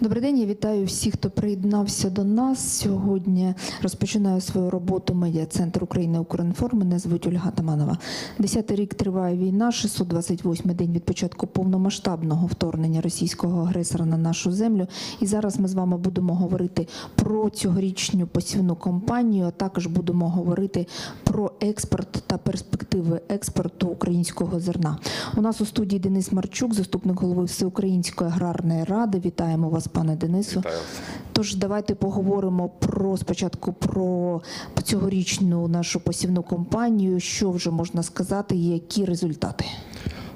Добрий день, я вітаю всіх, хто приєднався до нас. Сьогодні розпочинаю свою роботу медіа-центр України Укрінформ. Мене звуть Ольга Таманова. Десятий рік триває війна, 628-й день від початку повномасштабного вторгнення російського агресора на нашу землю. І зараз ми з вами будемо говорити про цьогорічну посівну кампанію, а також будемо говорити про експорт та перспективи експорту українського зерна. У нас у студії Денис Марчук, заступник голови Всеукраїнської аграрної ради. Вітаємо вас, пане Денису. Вітаю. Тож давайте поговоримо про спочатку про цьогорічну нашу посівну компанію. Що вже можна сказати, які результати?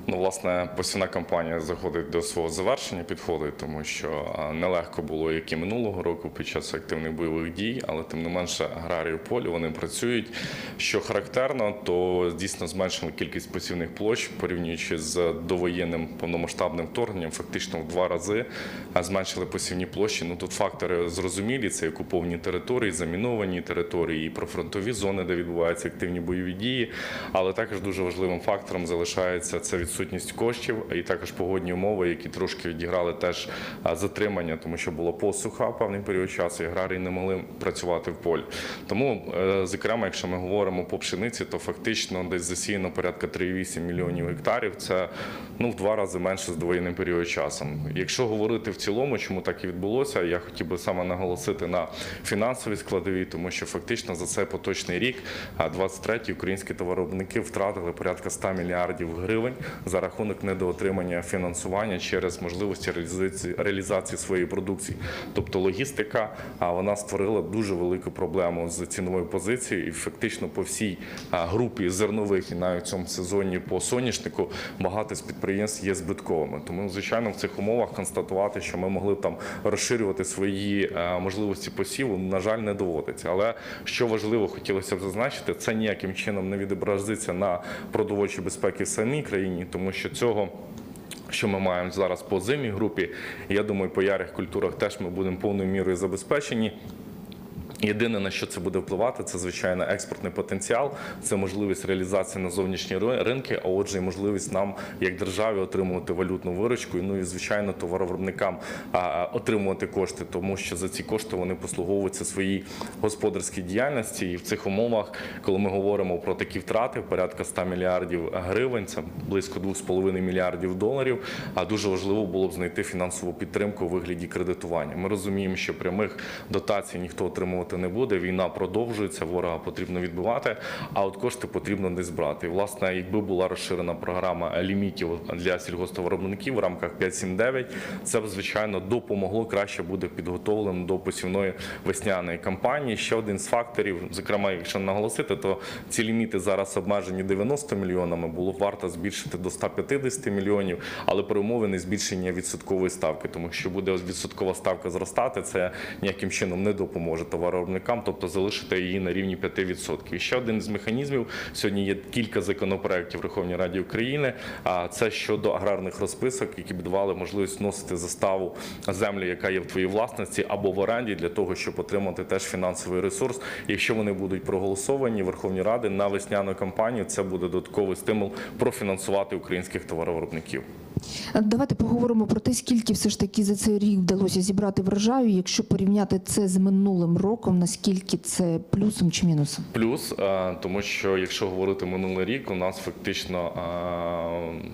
Ну, власне, посівна кампанія заходить до свого завершення, підходить, тому що нелегко було, як і минулого року, під час активних бойових дій, але тим не менше аграрії в полі вони працюють. Що характерно, то дійсно зменшили кількість посівних площ, порівнюючи з довоєнним повномасштабним вторгненням, фактично в два рази зменшили посівні площі. Ну тут фактори зрозумілі: це окуповані території, заміновані території, і профронтові зони, де відбуваються активні бойові дії. Але також дуже важливим фактором залишається це відсутність коштів, і також погодні умови, які трошки відіграли теж затримання, тому що була посуха певний період часу, і аграрії не могли працювати в полі. Тому, е, зокрема, якщо ми говоримо по пшениці, то фактично десь засіяно порядка 3,8 мільйонів гектарів. Це ну в два рази менше з довоєнним період часом. Якщо говорити в цілому, чому так і відбулося, я хотів би саме наголосити на фінансовій складовій, тому що фактично за цей поточний рік, а 23-й українські товаровиробники втратили порядка 100 мільярдів гривень за рахунок недоотримання фінансування через можливості реалізації, своєї продукції. Тобто логістика, а вона створила дуже велику проблему з ціновою позицією, і фактично по всій групі зернових і навіть в цьому сезоні по соняшнику багато з підприємств є збитковими. Тому, звичайно, в цих умовах констатувати, що ми могли там розширювати свої можливості посіву, на жаль, не доводиться. Але що важливо, хотілося б зазначити, це ніяким чином не відобразиться на продовольчій безпеці в самій країні, тому що цього. Що ми маємо зараз по зимій групі, я думаю, по ярих культурах теж ми будемо повною мірою забезпечені. Єдине на що це буде впливати, це звичайно експортний потенціал, це можливість реалізації на зовнішні ринки, а отже, і можливість нам, як державі, отримувати валютну виручку. Ну і звичайно, товаровиробникам отримувати кошти, тому що за ці кошти вони послуговуються своїй господарській діяльності. І в цих умовах, коли ми говоримо про такі втрати, порядка 100 мільярдів гривень, це близько 2,5 мільярдів доларів. А дуже важливо було б знайти фінансову підтримку у вигляді кредитування. Ми розуміємо, що прямих дотацій ніхто отримувати не буде. Війна продовжується, ворога потрібно відбивати, а от кошти потрібно десь брати. І, власне, якби була розширена програма лімітів для сільгосптовиробників в рамках 5.7.9, це б звичайно допомогло краще буде підготовленим до посівної весняної кампанії. Ще один з факторів, зокрема, якщо наголосити, то ці ліміти зараз обмежені 90 мільйонами. Було б варто збільшити до 150 мільйонів, але при умові не збільшення відсоткової ставки, тому що буде відсоткова ставка зростати, це ніяким чином не допоможе товаровиробникам, тобто залишити її на рівні 5%. І ще один з механізмів сьогодні є кілька законопроєктів Верховній Раді України. А це щодо аграрних розписок, які б давали можливість вносити заставу землі, яка є в твоїй власності або в оренді, для того, щоб отримати теж фінансовий ресурс. Якщо вони будуть проголосовані в Верховній Раді на весняну кампанію, це буде додатковий стимул профінансувати українських товаровиробників. Давайте поговоримо про те, скільки все ж таки за цей рік вдалося зібрати врожаю. Якщо порівняти це з минулим роком, наскільки це плюсом чи мінусом? Плюс, е, тому що якщо говорити минулий рік, у нас фактично е,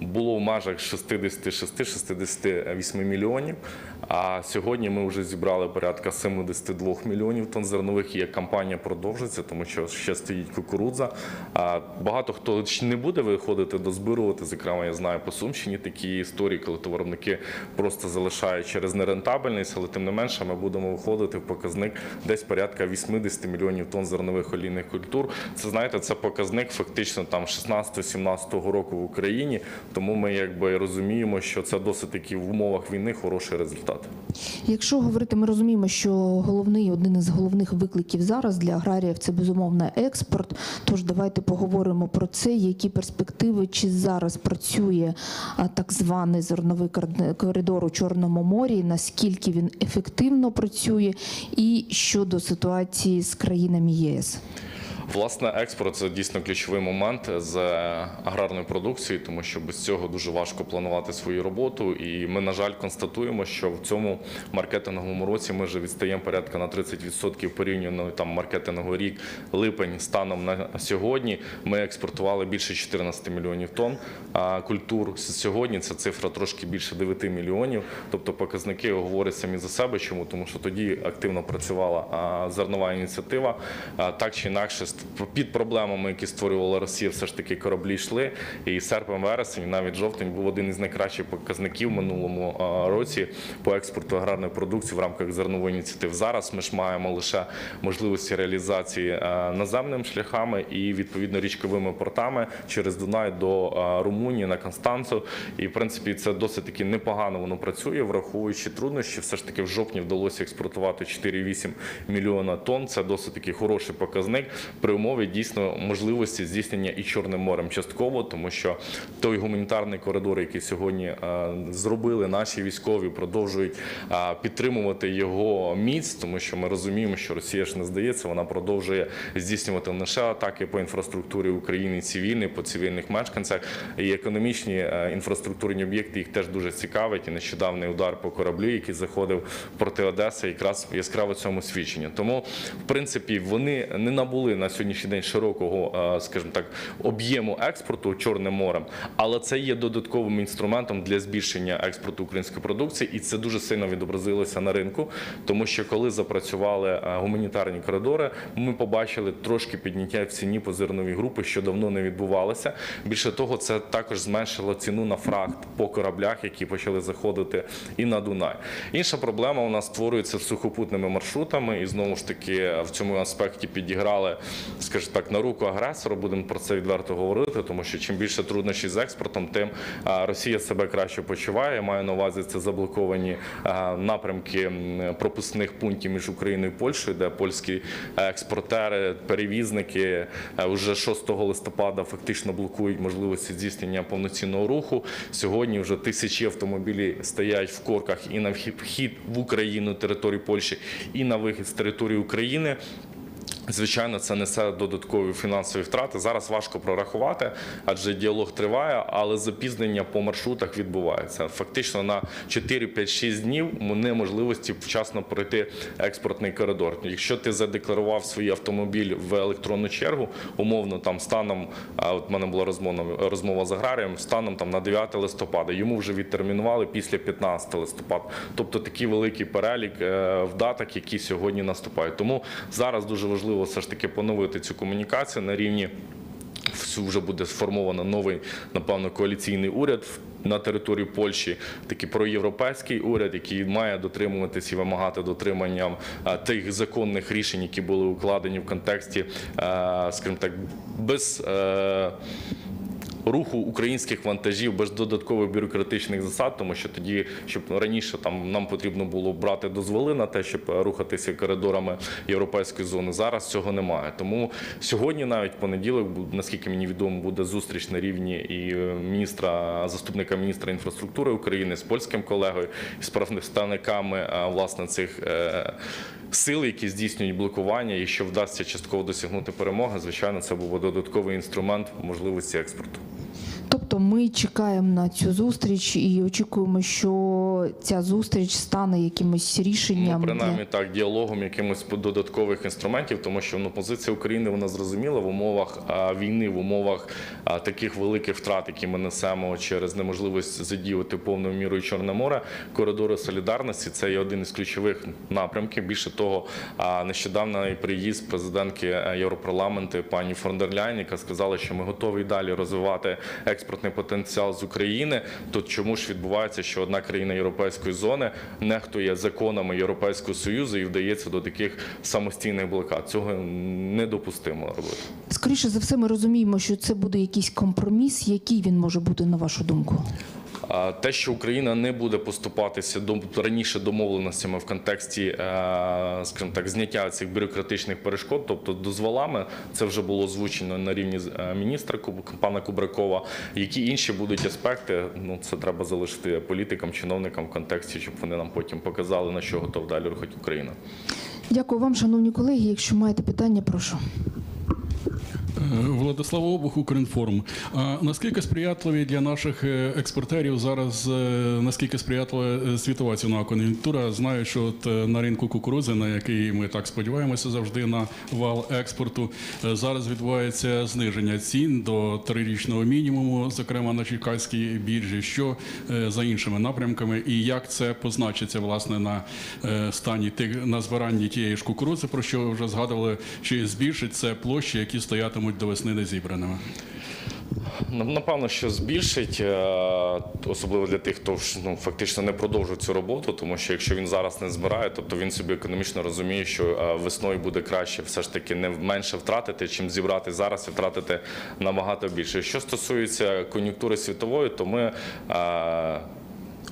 було в межах 66-68 мільйонів. А сьогодні ми вже зібрали порядка 72 мільйонів тонн зернових. І кампанія продовжиться, тому що ще стоїть кукурудза. Багато хто не буде виходити дозбирувати. Зокрема, я знаю по Сумщині такі історії, коли товаровники просто залишають через нерентабельність, але тим не менше ми будемо виходити в показник десь порядка 80 мільйонів тонн зернових олійних культур. Це знаєте, це показник фактично там 16-17 року в Україні. Тому ми якби розуміємо, що це досить таки в умовах війни хороший результат. Якщо говорити, ми розуміємо, що головний один із головних викликів зараз для аграріїв це безумовно експорт. Тож давайте поговоримо про це, які перспективи, чи зараз працює так званий зерновий кор- коридор у Чорному морі, наскільки він ефективно працює, і щодо ситуації з країнами ЄС. Власне, експорт це дійсно ключовий момент з аграрної продукції, тому що без цього дуже важко планувати свою роботу. І ми, на жаль, констатуємо, що в цьому маркетинговому році ми вже відстаємо порядка на 30% порівняно там маркетинговий рік, липень станом на сьогодні. Ми експортували більше 14 мільйонів тонн а, культур. Сьогодні ця цифра трошки більше 9 мільйонів. Тобто показники говорять самі за себе. Чому? Тому що тоді активно працювала зернова ініціатива. Так чи інакше, під проблемами, які створювала Росія, все ж таки кораблі йшли. І серпень, вересень, навіть жовтень був один із найкращих показників минулому році по експорту аграрної продукції в рамках зернової ініціативи. Зараз ми ж маємо лише можливості реалізації а, наземними шляхами і відповідно річковими портами через Дунай до Румунії на Констанцу. І в принципі це досить таки непогано воно працює, враховуючи труднощі. Все ж таки в жовтні вдалося експортувати 4,8 мільйона тонн. Це досить такий хороший показник при умові дійсно можливості здійснення і Чорним морем частково, тому що той гуманітарний коридор, який сьогодні е, зробили наші військові, продовжують е, підтримувати його міць, тому що ми розуміємо, що Росія ж не здається, вона продовжує здійснювати не лише атаки по інфраструктурі України цивільної, по цивільних мешканцях і економічні е, інфраструктурні об'єкти їх теж дуже цікавить. І нещодавний удар по кораблю, який заходив в порти Одеси, якраз яскраво цьому свідчення. Тому, в принципі, вони не набули на сьогоднішній день широкого, е, скажімо так, об'єму експорту Чорним морем, але це є додатковим інструментом для збільшення експорту української продукції, і це дуже сильно відобразилося на ринку, тому що коли запрацювали е, гуманітарні коридори, ми побачили трошки підняття в ціні по зерновій групи, що давно не відбувалося. Більше того, це також зменшило ціну на фракт по кораблях, які почали заходити і на Дунай. Інша проблема у нас створюється сухопутними маршрутами, і знову ж таки в цьому аспекті підіграли, скажімо так, на руку агресору. Будемо про це відверто говорити, тому що чим більше труднощів з експортом, тим Росія себе краще почуває. Маю на увазі це заблоковані напрямки пропускних пунктів між Україною і Польщею, де польські експортери, перевізники вже 6 листопада фактично блокують можливості здійснення повноцінного руху. Сьогодні вже тисячі автомобілів стоять в корках і на вхід- в Україну території Польщі, і на вихід з території України. Звичайно, це несе додаткові фінансові втрати. Зараз важко прорахувати, адже діалог триває, але запізнення по маршрутах відбувається. Фактично на 4, 5, 6 днів неможливості вчасно пройти експортний коридор. Якщо ти задекларував свій автомобіль в електронну чергу, умовно там станом, от в мене була розмова, розмова з аграрієм, станом там на 9 листопада, йому вже відтермінували після 15 листопада. Тобто такий великий перелік е, вдаток, які сьогодні наступають. Тому зараз дуже важливо все ж таки поновити цю комунікацію на рівні. Вже буде сформовано новий, напевно, коаліційний уряд на території Польщі, такий проєвропейський уряд, який має дотримуватись і вимагати дотримання тих законних рішень, які були укладені в контексті, е, скажімо так, без. Руху українських вантажів без додаткових бюрократичних засад, тому що тоді, щоб раніше там нам потрібно було брати дозволи на те, щоб рухатися коридорами європейської зони. Зараз цього немає. Тому сьогодні, навіть понеділок, наскільки мені відомо, буде зустріч на рівні і е, міністра, заступника міністра інфраструктури України з польським колегою, з представниками е, власне цих. е, Сил, які здійснюють блокування, і що вдасться частково досягнути перемоги, звичайно, це був додатковий інструмент можливості експорту. Тобто ми чекаємо на цю зустріч і очікуємо, що ця зустріч стане якимось рішенням. Ну, для- так, діалогом якимось додаткових інструментів, тому що ну, позиція України вона зрозуміла в умовах а, війни, в умовах а, таких великих втрат, які ми несемо через неможливість задіяти повною мірою Чорне море. Коридори солідарності це є один із ключових напрямків. Більше того, а, нещодавно і приїзд президентки е, Європарламенту пані фон дер Ляйн, яка сказала, що ми готові далі розвивати експортний потенціал з України. То чому ж відбувається, що одна країна європейської зони нехтує законами Європейського союзу і вдається до таких самостійних блокад? Цього недопустимо робити. Скоріше за все, ми розуміємо, що це буде якийсь компроміс. Який він може бути, на вашу думку? Те, що Україна не буде поступатися до раніше домовленостями в контексті, е, скажімо так, зняття цих бюрократичних перешкод, тобто дозволами, це вже було озвучено на рівні е, міністра пана Кубракова. Які інші будуть аспекти? Ну це треба залишити політикам, чиновникам в контексті, щоб вони нам потім показали на що готова далі рухати Україна. Дякую вам, шановні колеги. Якщо маєте питання, прошу. Владислав Обух, Укрінформ. А наскільки сприятливі для наших е, експортерів зараз, е, наскільки сприятлива е, світова цінова кон'юнктура? Знаю, що от е, на ринку кукурудзи, на який ми так сподіваємося завжди на вал експорту, е, зараз відбувається зниження цін до трирічного мінімуму, зокрема на Черкаській біржі. Що е, за іншими напрямками, і як це позначиться власне на е, стані тих на збиранні тієї ж кукурудзи, про що вже згадували, чи збільшить це площі, які стоятимуть до весни незібраними? Ну, Напевно, що збільшить, е, особливо для тих, хто ну, фактично не продовжує цю роботу, тому що якщо він зараз не збирає, тобто він собі економічно розуміє, що е, весною буде краще все ж таки не менше втратити, чим зібрати зараз і втратити набагато більше. Що стосується кон'юнктури світової, то ми.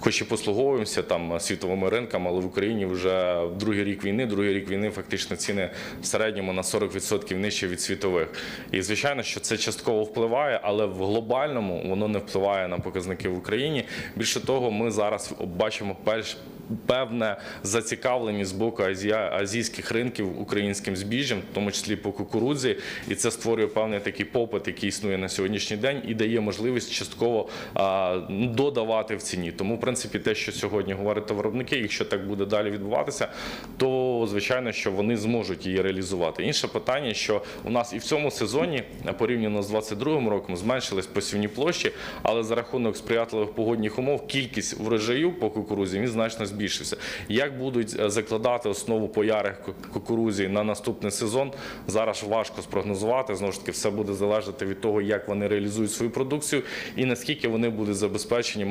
Хоч і послуговуємося там світовими ринками, але в Україні вже другий рік війни, другий рік війни фактично ціни в середньому на 40% нижче від світових. І звичайно, що це частково впливає, але в глобальному воно не впливає на показники в Україні. Більше того, ми зараз бачимо перш. Певне зацікавленість з боку азійських ринків українським збіжжям, в тому числі по кукурудзі, і це створює певний такий попит, який існує на сьогоднішній день, і дає можливість частково додавати в ціні. Тому, принципі, те, що сьогодні говорять виробники, якщо так буде далі відбуватися, то звичайно, що вони зможуть її реалізувати. Інше питання, що у нас і в цьому сезоні порівняно з 22 роком зменшились посівні площі, але за рахунок сприятливих погодних умов кількість врожаю по кукурузі він значно збільшився. Як будуть е, закладати основу по ярих кукурузі на наступний сезон, зараз важко спрогнозувати. Знову ж таки, все буде залежати від того, як вони реалізують свою продукцію і наскільки вони будуть забезпечені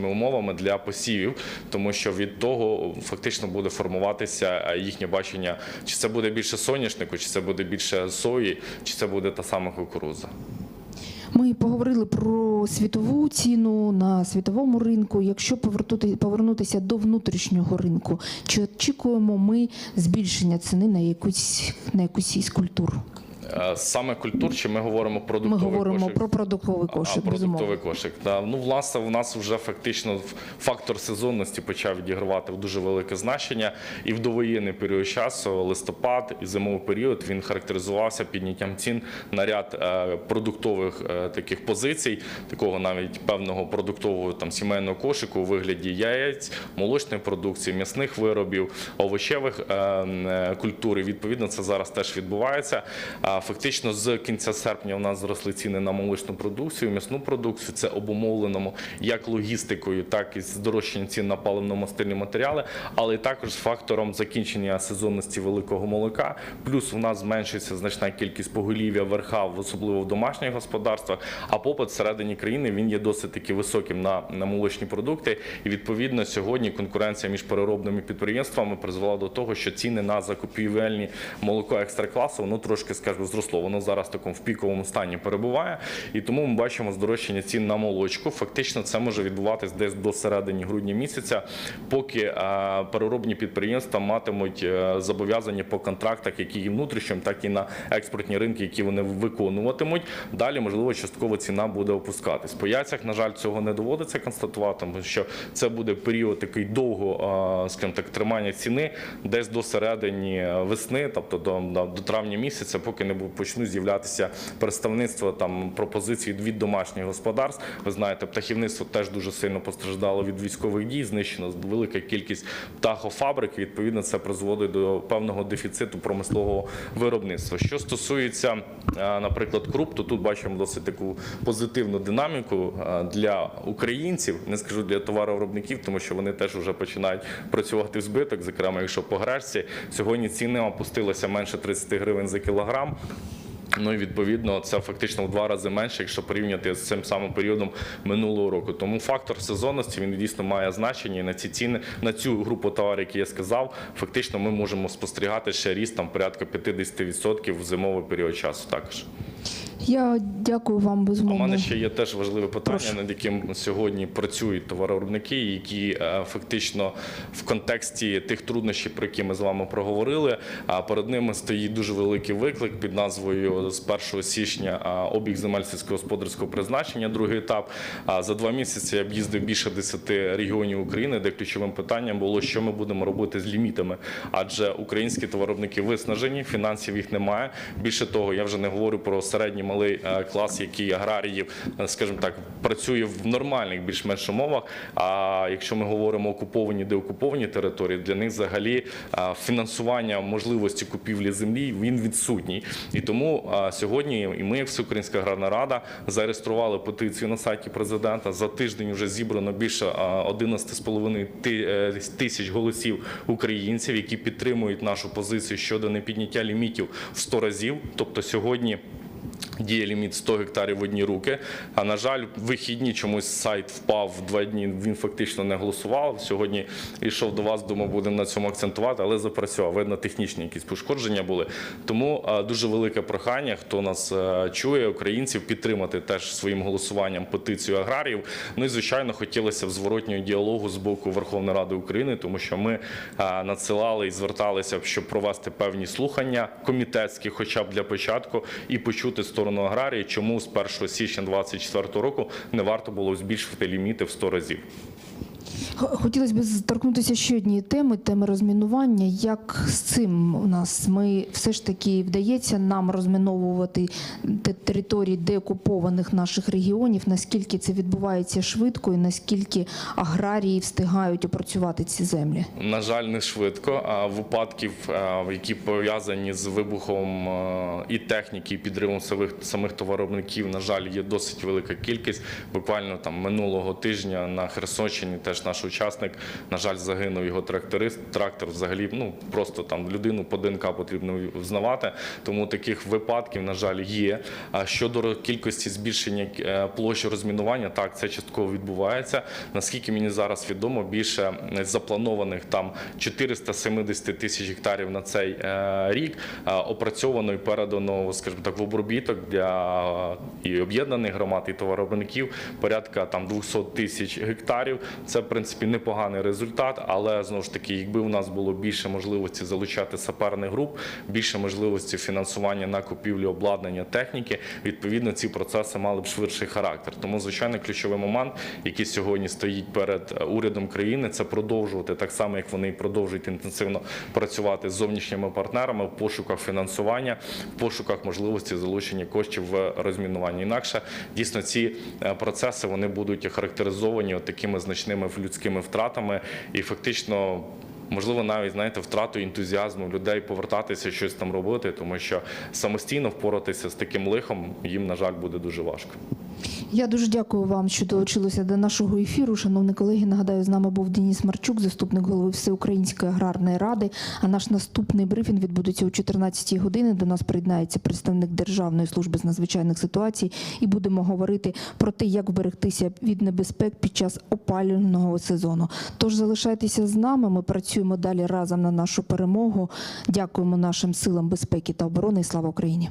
матеріально-технічними умовами для посівів, тому що від того фактично буде формуватися е, їхнє бачення, чи це буде більше соняшнику, чи це буде більше сої, чи це буде та сама кукурудза. Ми поговорили про світову ціну на світовому ринку. Якщо повернутися до внутрішнього ринку, чи очікуємо ми збільшення ціни на якусь на якусь із культур? Е, Саме культур, чи ми говоримо про Ми говоримо кошик? про продуктовий А продуктовий кошик. Да. Ну, власне, в нас вже фактично фактор сезонності почав відігравати в дуже велике значення. І в довоєнний період часу, листопад і зимовий період, він характеризувався підняттям цін на ряд е, продуктових е, таких позицій, такого навіть певного продуктового там сімейного кошику у вигляді яєць, молочної продукції, м'ясних виробів, овочевих е, е, культур. І відповідно це зараз теж відбувається. Фактично з кінця серпня у нас зросли ціни на молочну продукцію, м'ясну продукцію. Це обумовлено як логістикою, так і здорожчанням цін на паливно-мастильні матеріали, але також з фактором закінчення сезонності великого молока. Плюс у нас зменшується значна кількість поголів'я верха, в- особливо в домашніх господарствах. А попит всередині країни він є досить таки високим на, на молочні продукти. І відповідно сьогодні конкуренція між переробними підприємствами призвела до того, що ціни на закупівельні молоко екстракласу воно трошки скажімо, зросло. Воно зараз в такому в піковому стані перебуває, і тому ми бачимо здорожчання цін на молочку. Фактично, це може відбуватись десь до середини грудня місяця, поки е, переробні підприємства матимуть е, зобов'язання по контрактах, які і внутрішнім, так і на експортні ринки, які вони виконуватимуть. Далі можливо частково ціна буде опускатись. По яйцях, на жаль, цього не доводиться констатувати, тому що це буде період такий довго, е, скажімо так, тримання ціни, десь до середини весни, тобто до, до, травня місяця, поки не почнуть з'являтися представництво там пропозицій від домашніх господарств. Ви знаєте, птахівництво теж дуже сильно постраждало від військових дій. Знищено велика кількість птахофабрик. Відповідно, це призводить до певного дефіциту промислового виробництва. Що стосується, е, наприклад, круп, то тут бачимо досить таку позитивну динаміку е, для українців. Не скажу для товаровиробників, тому що вони теж вже починають працювати в збиток. Зокрема, якщо по гречці сьогодні ціни опустилися менше 30 гривень за кілограм. Ну і відповідно це фактично в два рази менше, якщо порівняти з цим самим періодом минулого року. Тому фактор сезонності він дійсно має значення і на ці ціни, на цю групу товарів, які я сказав, фактично ми можемо спостерігати ще ріст там порядка 50% в зимовий період часу. Також Я дякую вам У мене ще є теж важливе питання, Прошу. над яким сьогодні працюють товаровиробники, які е, фактично в контексті тих труднощів, про які ми з вами проговорили. А перед ними стоїть дуже великий виклик під назвою з 1 січня обіг земель сільськогосподарського призначення, другий етап. За два місяці я об'їздив більше 10 регіонів України, де ключовим питанням було, що ми будемо робити з лімітами. Адже українські товаровиробники виснажені, фінансів їх немає. Більше того, я вже не говорю про середній малий е, клас, який аграріїв, е, скажімо так, працює в нормальних більш-менш умовах. А якщо ми говоримо окуповані, деокуповані території, для них взагалі е, фінансування можливості купівлі землі він відсутній. І тому сьогодні і ми, як Всеукраїнська аграрна рада, зареєстрували петицію на сайті президента. За тиждень вже зібрано більше е, 11,5 ти- е, тисяч голосів українців, які підтримують нашу позицію щодо непідняття лімітів в 100 разів. Тобто сьогодні. Діє ліміт 100 гектарів в одні руки. А на жаль, вихідні чомусь сайт впав два дні. Він фактично не голосував. Сьогодні йшов до вас, думав, будемо на цьому акцентувати, але запрацював. Видно, технічні якісь пошкодження були. Тому дуже велике прохання, хто нас е, чує, українців, підтримати теж своїм голосуванням петицію аграріїв. Ну і звичайно, хотілося б зворотнього діалогу з боку Верховної Ради України, тому що ми надсилали і зверталися, щоб провести певні слухання комітетські, хоча б для початку, і почути сторону аграрії, чому з 1 січня 2024 року не варто було збільшувати ліміти в 100 разів. Хотілося б торкнутися ще однієї теми, теми розмінування. Як з цим у нас ми все ж таки вдається нам розміновувати те- території деокупованих наших регіонів? Наскільки це відбувається швидко, і наскільки аграрії встигають опрацювати ці землі? На жаль, не швидко. А випадків, е, які пов'язані з вибухом е, і техніки, і підривом самих, самих товаровиробників, на жаль, є досить велика кількість. Буквально там минулого тижня на Херсонщині теж наш учасник, на жаль, загинув його тракторист. Трактор взагалі, ну просто там людину по ДНК потрібно взнавати. Тому таких випадків, на жаль, є. А щодо кількості збільшення е, площі розмінування, так це частково відбувається. Наскільки мені зараз відомо, більше запланованих там 470 тисяч гектарів на цей е, рік опрацьовано і передано, скажімо так, в обробіток для і об'єднаних громад, і товаровиробників порядка там 200 тисяч гектарів. Це в принципі непоганий результат, але знову ж таки, якби у нас було більше можливості залучати саперних груп, більше можливості фінансування на купівлю обладнання техніки, відповідно ці процеси мали б швидший характер. Тому звичайно ключовий момент, який сьогодні стоїть перед е, урядом країни, це продовжувати так само, як вони продовжують інтенсивно працювати з зовнішніми партнерами в пошуках фінансування, в пошуках можливості залучення коштів в розмінуванні. Інакше дійсно ці е, процеси вони будуть характеризовані такими значними людськими втратами і фактично. Можливо, навіть знаєте, втрату ентузіазму людей повертатися щось там робити, тому що самостійно впоратися з таким лихом їм, на жаль, буде дуже важко. Я дуже дякую вам, що долучилися до нашого ефіру. Шановні колеги, нагадаю, з нами був Деніс Марчук, заступник голови Всеукраїнської аграрної ради. А наш наступний брифінг відбудеться о 14 годині. До нас приєднається представник Державної служби з надзвичайних ситуацій, і будемо говорити про те, як вберегтися від небезпек під час опалювального сезону. Тож залишайтеся з нами. Ми працюємо далі разом на нашу перемогу. Дякуємо нашим силам безпеки та оборони. І Слава Україні!